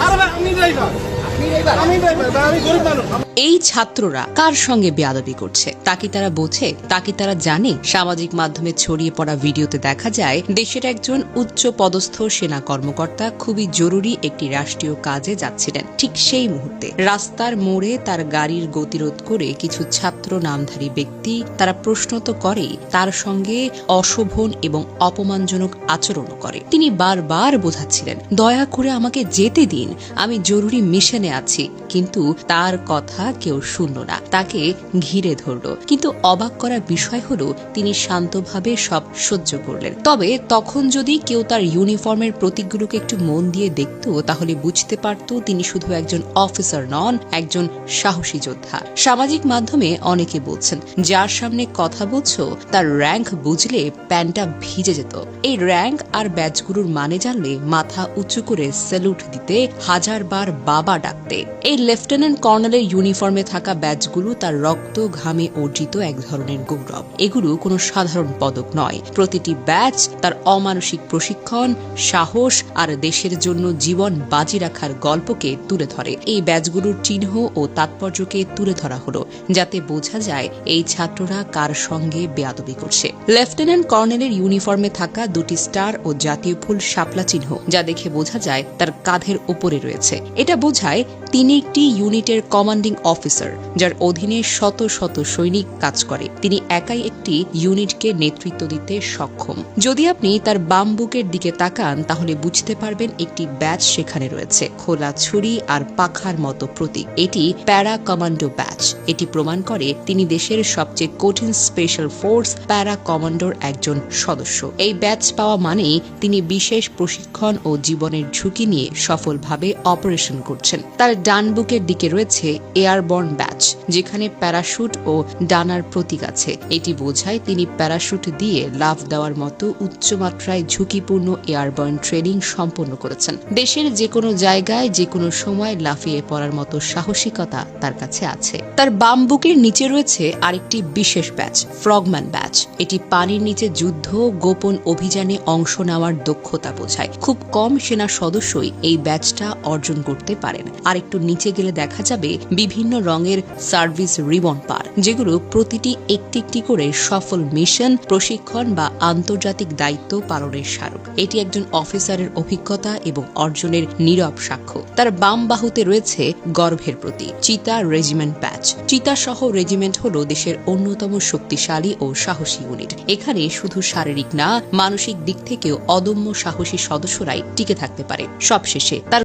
আরে আমি ড্রাইভার এই ছাত্ররা কার সঙ্গে বেয়াদবি করছে? তা কি তারা বোঝে? তা কি তারা জানে? সামাজিক মাধ্যমে ছড়িয়ে পড়া ভিডিওতে দেখা যায়, দেশের একজন উচ্চ পদস্থ সেনা কর্মকর্তা খুবই জরুরি একটি রাষ্ট্রীয় কাজে যাচ্ছিলেন। ঠিক সেই মুহূর্তে রাস্তার মোড়ে তার গাড়ির গতিরোধ করে কিছু ছাত্র নামধারী ব্যক্তি তারা প্রশ্ন তো করেই, তার সঙ্গে অশোভন এবং অপমানজনক আচরণও করে। তিনি বারবার বোঝাচ্ছিলেন, দয়া করে আমাকে যেতে দিন, আমি জরুরি মিশনে আছি। কিন্তু তার কথা কেউ শুনল না। তাকে ঘিরে ধরল। কিন্তু অবাক করার বিষয় হলো, তিনি শান্তভাবে সব সহ্য করলেন। তবে তখন যদি কেউ তার ইউনিফর্মের প্রতীকগুলোকে একটু মন দিয়ে দেখত, তাহলে বুঝতে পারত তিনি শুধু একজন অফিসার নন, একজন সাহসী যোদ্ধা। সামাজিক মাধ্যমে অনেকে বলছেন, যার সামনে কথা বলছো, তার র্যাঙ্ক বুঝলে প্যান্টটা ভিজে যেত। এই র্যাঙ্ক আর ব্যাচগুলোর মানে জানলে মাথা উঁচু করে স্যালুট দিতে হাজার বার বাবা ডাকতে এই লেফটেন্যান্ট কর্নেলের ইউনিফর্মে থাকা ব্যাচগুলো তার রক্ত ঘামে অর্জিত এক ধরনের গৌরব। এগুলো কোনো সাধারণ পদক নয়। প্রতিটি ব্যাচ তার অমানসিক প্রশিক্ষণ, সাহস আর দেশের জন্য জীবন বাজি রাখার গল্পকে তুলে ধরে। এই ব্যাচগুলোর চিহ্ন ও তাৎপর্যকে তুলে ধরা হলো, যাতে বোঝা যায় এই ছাত্ররা কার সঙ্গে বেয়াদবি করছে। লেফটেন্যান্ট কর্নেলের ইউনিফর্মে থাকা দুটি স্টার ও জাতীয় ফুল শাপলা চিহ্ন, যা দেখে বোঝা যায় তার কাঁধের উপরে রয়েছে। এটা বোঝায় তিনি একটি ইউনিটের কমান্ডিং অফিসার, যার অধীনে শত শত সৈনিক কাজ করে। তিনি একাই একটি ইউনিটকে নেতৃত্ব দিতে সক্ষম। যদি আপনি তার বাম বুকের দিকে তাকান, তাহলে বুঝতে পারবেন একটি ব্যাচ সেখানে রয়েছে, খোলা ছুরি আর পাখার মতো প্রতীক। এটি প্যারা কমান্ডো ব্যাচ। এটি প্রমাণ করে তিনি দেশের সবচেয়ে কঠিন স্পেশাল ফোর্স প্যারা কমান্ডোর একজন সদস্য। এই ব্যাচ পাওয়া মানেই তিনি বিশেষ প্রশিক্ষণ ও জীবনের ঝুঁকি নিয়ে সফলভাবে অপারেশন করছেন। তার ডান বুকের দিকে রয়েছে এয়ারবর্ন ব্যাচ, যেখানে প্যারাশুট ও ডানার প্রতীক আছে। এটি বোঝায় তিনি প্যারাশুট দিয়ে লাফ দেওয়ার মতো উচ্চমাত্রায় ঝুঁকিপূর্ণ এয়ারবর্ন ট্রেনিং সম্পন্ন করেছেন। দেশের যে কোনো জায়গায় যে কোনো সময় লাফিয়ে পড়ার মতো সাহসিকতা তার কাছে আছে। তার বাম বুকের নিচে রয়েছে আরেকটি বিশেষ ব্যাচ, ফ্রগম্যান ব্যাচ। এটি পানির নিচে যুদ্ধ গোপন অভিযানে অংশ নেওয়ার দক্ষতা বোঝায়। খুব কম সেনা সদস্যই এই ব্যাচটা অর্জন করতে পারেন। আর একটু নিচে গেলে দেখা যাবে বিভিন্ন রঙের সার্ভিস রিবন পার, যেগুলো প্রতিটি একটি একটি করে সফল মিশন, প্রশিক্ষণ বা আন্তর্জাতিক দায়িত্ব পালনের স্মারক। এটি একজন অফিসারের অভিজ্ঞতা এবং অর্জনের নীরব সাক্ষ্য। তার বাম বাহুতে রয়েছে গর্ভের প্রতি, চিতা রেজিমেন্ট প্যাচ। চিতা সহ রেজিমেন্ট হল দেশের অন্যতম শক্তিশালী ও সাহসী ইউনিট। এখানে শুধু শারীরিক না, মানসিক দিক থেকেও অদম্য সাহসী সদস্যরাই টিকে থাকতে পারে। সবশেষে তার